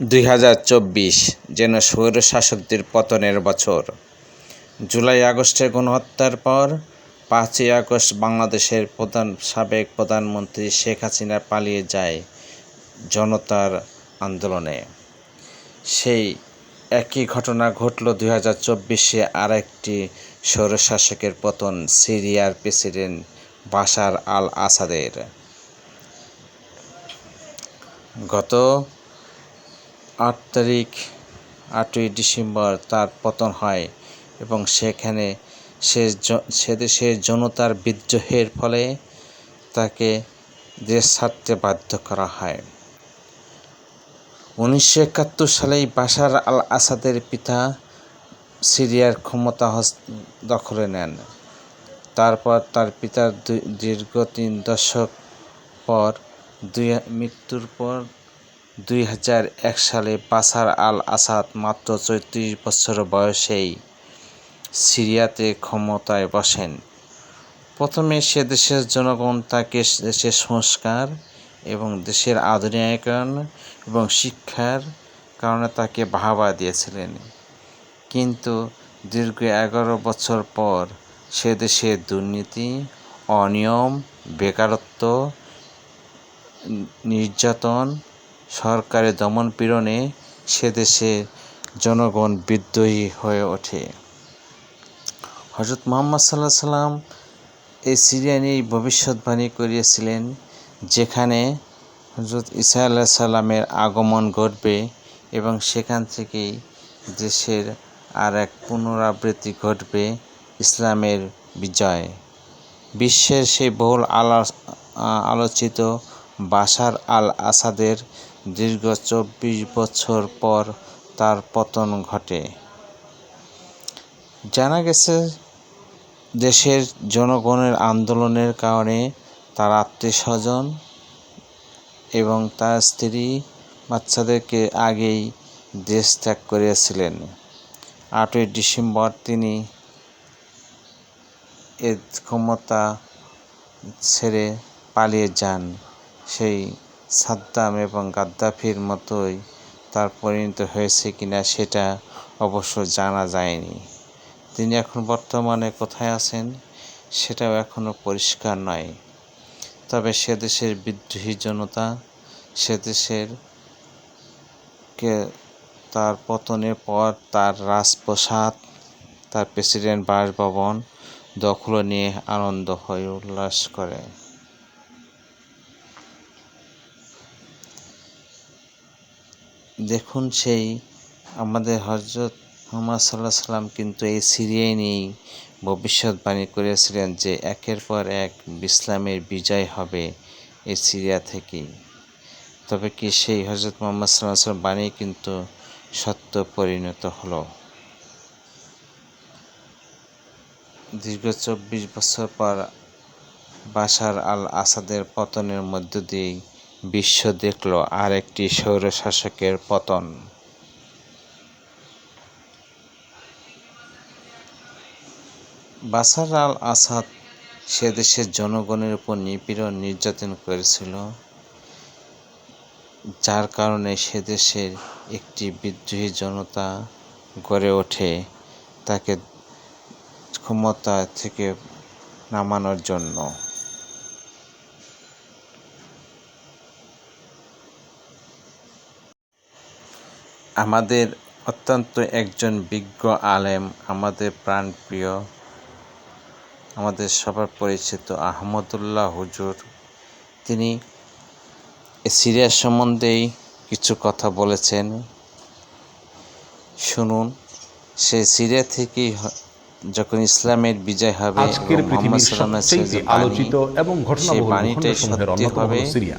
দুই হাজার চব্বিশ যেন স্বৈরশাসকদের পতনের বছর। জুলাই আগস্টের গণহত্যার পর পাঁচই আগস্ট বাংলাদেশের প্রধান, সাবেক প্রধানমন্ত্রী শেখ হাসিনা পালিয়ে যায় জনতার আন্দোলনে। সেই একই ঘটনা ঘটল দুই হাজার চব্বিশে আরেকটি স্বৈরশাসকের পতন সিরিয়ার প্রেসিডেন্ট বাশার আল আসাদের গত আট তারিখ, আটই ডিসেম্বর তার পতন হয় এবং সেখানে সে সে দেশের জনতার বিদ্রোহের ফলে তাকে দেশ ছাড়তে বাধ্য করা হয়। উনিশশো একাত্তর সালেই বাশার আল আসাদের পিতা সিরিয়ার ক্ষমতা দখলে নেন। তারপর তার পিতার দীর্ঘ তিন দশক পর দুই, মৃত্যুর পর দুই হাজার এক সালে বাসার আল আসাদ মাত্র চৌত্রিশ বছর বয়সেই সিরিয়াতে ক্ষমতায় বসেন। প্রথমে সে দেশের জনগণ তাকে দেশের সংস্কার এবং দেশের আধুনিকায়ন এবং শিক্ষার কারণে তাকে বাহাবা দিয়েছিলেন। কিন্তু দীর্ঘ এগারো বছর পর সে দেশে দুর্নীতি, অনিয়ম, বেকারত্ব, নির্যাতন সরকারের দমন পীড়নে সে দেশে জনগণ বিদ্রোহী হয়ে ওঠে। হজরত মোহাম্মদ সাল্লাহ সাল্লাম এই সিরিয়া নিয়ে ভবিষ্যৎবাণী করিয়েছিলেন, যেখানে হজরত ইসা আল্লাহ সাল্লামের আগমন ঘটবে এবং সেখান থেকেই দেশের আর এক পুনরাবৃত্তি ঘটবে ইসলামের বিজয়। বিশ্বের সেই বহুল আলা আলোচিত বাশার আল আসাদের দীর্ঘ চব্বিশ বছর পর তার পতন ঘটে। জানা গেছে, দেশের জনগণের আন্দোলনের কারণে তার আত্মীয় স্বজন এবং তার স্ত্রী বাচ্চাদেরকে আগেই দেশ ত্যাগ করিয়াছিলেন আটই ডিসেম্বর তিনি এ ক্ষমতা ছেড়ে পালিয়ে যান। সেই সাদ্দাম এবং গাদ্দাফির মতোই তার পরিণত হয়েছে কিনা সেটা অবশ্য জানা যায়নি। তিনি এখন বর্তমানে কোথায় আছেন সেটাও এখনও পরিষ্কার নয়। তবে সে দেশের বিদ্রোহী জনতা, সে দেশের কে তার পতনের পর তার রাজপ্রসাদ, তার প্রেসিডেন্ট বাসভবন দখল নিয়ে আনন্দ হয়ে উল্লাস করে। দেখুন সেই আমাদের হজরত মোহাম্মদ সাল্লাহ সাল্লাম কিন্তু এই সিরিয়ায় নিয়েই ভবিষ্যৎবাণী করেছিলেন যে একের পর এক ইসলামের বিজয় হবে এই সিরিয়া থেকেই। তবে কি সেই হজরত মোহাম্মদ সাল্লাহ সাল্লাম বাণী কিন্তু সত্য পরিণত হলো? দীর্ঘ চব্বিশ বছর পর বাশার আল আসাদের পতনের মধ্য দিয়েই বিশ্ব দেখল আর একটি স্বৈরশাসকের পতন। বাশার আল আসাদ সে দেশের জনগণের উপর নিপীড়ন নির্যাতন করেছিল, যার কারণে সে দেশের একটি বিদ্রোহী জনতা গড়ে ওঠে, তাকে ক্ষমতা থেকে নামানোর জন্য। আমাদের অত্যন্ত একজন বিজ্ঞ আলেম আমাদের প্রাণপ্রিয় আমাদের সবার পরিচিত আহমদুল্লাহ হুজুর। তিনি সিরিয়া সম্বন্ধেই কিছু কথা বলেছেন। শুনুন সে সিরিয়া থেকেই যখন ইসলামের বিজয় হবে আজকের পৃথিবীর সবচেয়ে আলোচিত এবং ভূখণ্ডসমূহের সত্যি অন্যতম হবে। সিরিয়া।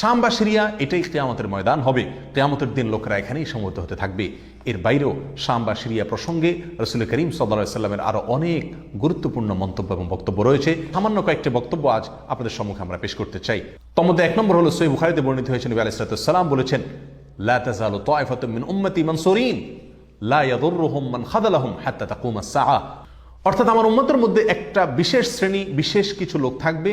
শাম বা সিরিয়া, এটাই কেয়ামতের ময়দান হবে। কেয়ামতের দিন লোকেরা এখানেই সমবেত হতে থাকবে। এর বাইরেও শাম বা সিরিয়া প্রসঙ্গে রসুল করিম সাল্লা সাল্লামের আরও অনেক গুরুত্বপূর্ণ মন্তব্য এবং বক্তব্য রয়েছে। সামান্য কয়েকটি বক্তব্য আজ আপনাদের সম্মুখে আমরা পেশ করতে চাই। তমধ্যে এক নম্বর হলো সই বুখারিতে বর্ণিত হয়েছে, নবী আলাইসালাম বলেছেন, লা তাজালু তাইফাতুম মিন উম্মতি মানসুরিন, লা ইয়াদুররুহুম মান খাদালাহুম হাত্তা আস-সাআ অর্থাৎ আমার উম্মতের মধ্যে একটা বিশেষ শ্রেণি, বিশেষ কিছু লোক থাকবে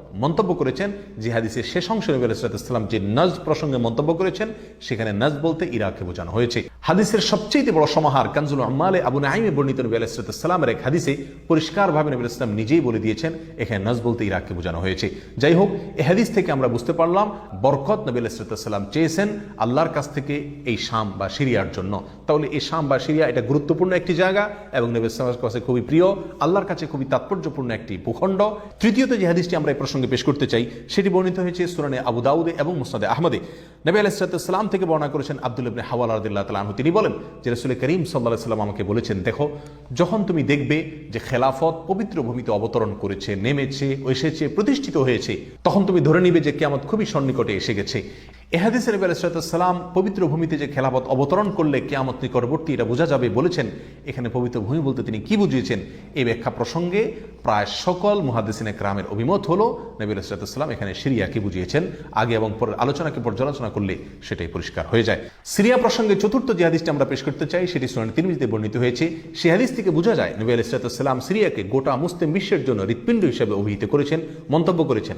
মন্তব্য করেছেন জিহাদিসের হাদিসের শেষ অংশ নবী আলাইসালাম যে নজ প্রসঙ্গে মন্তব্য করেছেন, সেখানে নজ বলতে ইরাককে বোঝানো হয়েছে। হাদিসের সবচেয়ে বড় সমাহার কানজুল আম্মালে আবু নাইমে বর্ণিত নবী আলাইসালামের এক হাদিসে পরিষ্কারভাবে নবী ইসলাম নিজেই বলে দিয়েছেন, এখানে নজ বলতে ইরাককে বোঝানো হয়েছে। যাই হোক এই হাদিস থেকে আমরা বুঝতে পারলাম বরকত নবী আলাইসালাম চেয়েছেন আল্লাহর কাছ থেকে এই শাম বা সিরিয়ার জন্য। তাহলে এই শাম বা সিরিয়া এটা গুরুত্বপূর্ণ একটি জায়গা এবং নবী ইসলামের কাছে খুবই প্রিয়, আল্লাহর কাছে খুবই তাৎপর্যপূর্ণ একটি ভূখণ্ড। তৃতীয়ত যে হাদিসটি আমরা এই প্রসঙ্গে পেশ করতে চাই, সেটি বর্ণিত হয়েছে সুরানে আবু দাউদে এবং মুসনাদে আহমদে। নবী আলাইসালাম থেকে বর্ণনা করেছেন আব্দুল ইবনে হাওয়াল রাদিল্লাহ তাআলা আনহু, তিনি বলেন যে রসুল করিম সাল্লা সাল্লাম আমাকে বলেছেন, দেখো, যখন তুমি দেখবে যে খেলাফত পবিত্র ভূমিতে অবতরণ করেছে, নেমেছে, এসেছে, প্রতিষ্ঠিত হয়েছে, তখন তুমি ধরে নিবে যে কেমন খুবই সন্নিকটে এসে গেছে। এহাদিস নবী আলাইসালাম পবিত্র ভূমিতে যে খেলাফত অবতরণ করলে কেয়ামত নিকটবর্তী, এটা বোঝা যাবে বলেছেন। এখানে পবিত্র ভূমি বলতে তিনি কি বুঝিয়েছেন? এই ব্যাখ্যা প্রসঙ্গে প্রায় সকল মুহাদ্দিসিনে গ্রামের অভিমত হলো নবী আলাইসালাম এখানে সিরিয়াকে বুঝিয়েছেন। আগে এবং পরের আলোচনাকে পর্যালোচনা করলে সেটাই পরিষ্কার হয়ে যায়। সিরিয়া প্রসঙ্গে চতুর্থ যে হাদিসটি আমরা পেশ করতে চাই, সেটি সুরান তিরমিজিতে বর্ণিত হয়েছে। সে হাদিস থেকে বোঝা যায়, নবী আলাইসালাম সিরিয়াকে গোটা মুসলিম বিশ্বের জন্য হৃৎপিণ্ড হিসেবে অভিহিত করেছেন, মন্তব্য করেছেন।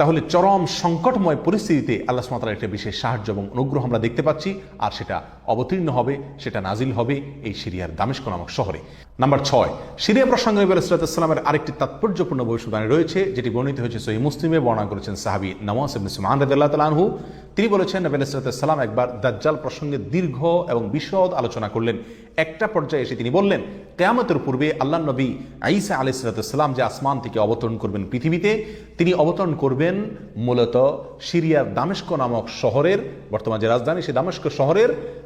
তাহলে চরম সংকটময় পরিস্থিতিতে আল্লাহ সুমাতার একটা বিশেষ সাহায্য এবং অনুগ্রহ আমরা দেখতে পাচ্ছি, আর সেটা অবতীর্ণ হবে, সেটা নাজিল হবে এই সিরিয়ার দামেস্ক নামক শহরে। নাম্বার ছয়, সিরিয়া প্রসঙ্গে নবী আলাইসালামের আরেকটি তাৎপর্যপূর্ণ ভবিষ্যৎবাণী রয়েছে, যেটি বর্ণিত হয়েছে সহি মুসলিমে, বর্ণনা করেছেন সাহাবি নওয়াজ ইবনে সুমান রাদিয়াল্লাহু আনহু। তিনি বলেছেন, নবী সালাম একবার দাজ্জাল প্রসঙ্গে দীর্ঘ এবং বিশদ আলোচনা করলেন। একটা পর্যায়ে এসে তিনি বললেন, কেয়ামতের পূর্বে আল্লাহ নবী আইসা সালাম যে আসমান থেকে অবতরণ করবেন পৃথিবীতে, তিনি অবতরণ করবেন মূলত সিরিয়ার দামেস্ক নামক শহরের, বর্তমান যে রাজধানী সে দামেস্ক শহরের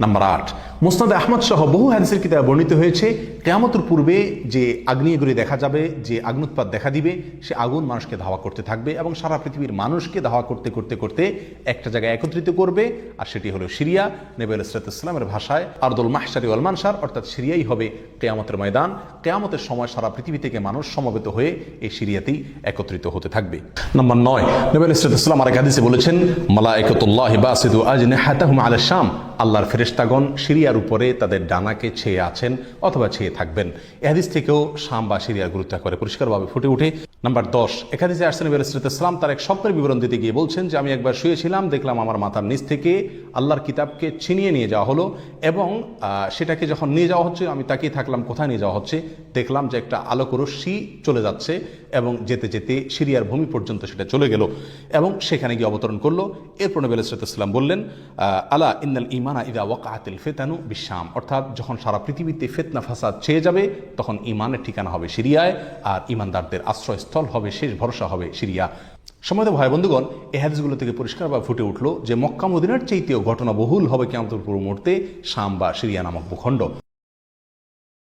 নাম্বার আট। মুসনাদ আহমদ সহ বহু হাদিসের কিতাবে বর্ণিত হয়েছে। কেয়ামতের পূর্বে যে আগ্নেয়গুড়ি দেখা যাবে, যে আগ্নুৎপাত দেখা দিবে, সে আগুন মানুষকে ধাওয়া করতে থাকবে এবং সারা পৃথিবীর মানুষকে ধাওয়া করতে করতে করতে একটা জায়গায় একত্রিত করবে আর সেটি হলো সিরিয়া। নেবে ইসলামের ভাষায় আরদুল মাহসারি অলমানসার অর্থাৎ সিরিয়াই হবে কেয়ামতের ময়দান। কেয়ামতের সময় সারা পৃথিবী থেকে মানুষ সমবেত হয়ে এই সিরিয়াতেই একত্রিত হতে থাকবে। নম্বর নয়, নবী ইসলাম আরেক হাদিসে বলেছেন মালা একতুল্লাহ বাসিদু আজনে হাতাহুম আল শাম। আল্লাহর ফেরেশতাগণ সিরিয়ার উপরে তাদের ডানাকে ছেয়ে আছেন অথবা ছেয়ে থাকবেন। এহাদিস থেকেও শাম বা সিরিয়ার গুরুত্ব করে পরিষ্কারভাবে ফুটে ওঠে নাম্বার দশ, একাদিসে আসছেন ইসলাম তার এক স্বপ্নের বিবরণ দিতে গিয়ে বলছেন যে, আমি একবার শুয়েছিলাম, দেখলাম আমার মাথার নিচ থেকে আল্লাহর কিতাবকে ছিনিয়ে নিয়ে যাওয়া হলো এবং সেটাকে যখন নিয়ে যাওয়া হচ্ছে, আমি তাকিয়ে থাকলাম কোথায় নিয়ে যাওয়া হচ্ছে, দেখলাম যে একটা আলোক রশ্মি চলে যাচ্ছে এবং যেতে যেতে সিরিয়ার ভূমি পর্যন্ত সেটা চলে গেল এবং সেখানে গিয়ে অবতরণ করল। এরপর নবী ইসলাম বললেন আলা ইন্নাল ইমানা ইদা ওয়াকাতিল ফেতানু বিশ্বাম অর্থাৎ যখন সারা পৃথিবীতে ফেতনা, ফাসাদ ছেয়ে যাবে, তখন ইমানের ঠিকানা হবে সিরিয়ায়, আর ইমানদারদের আশ্রয়স্থল হবে, শেষ ভরসা হবে সিরিয়া। সময় ভাই বন্ধুগণ, এই হাদিসগুলো থেকে পরিষ্কারভাবে ফুটে উঠল যে মক্কা মদিনার চাইতেও ঘটনা বহুল হবে কেমন পূর্ব মুহূর্তে শাম বা সিরিয়া নামক ভূখণ্ড।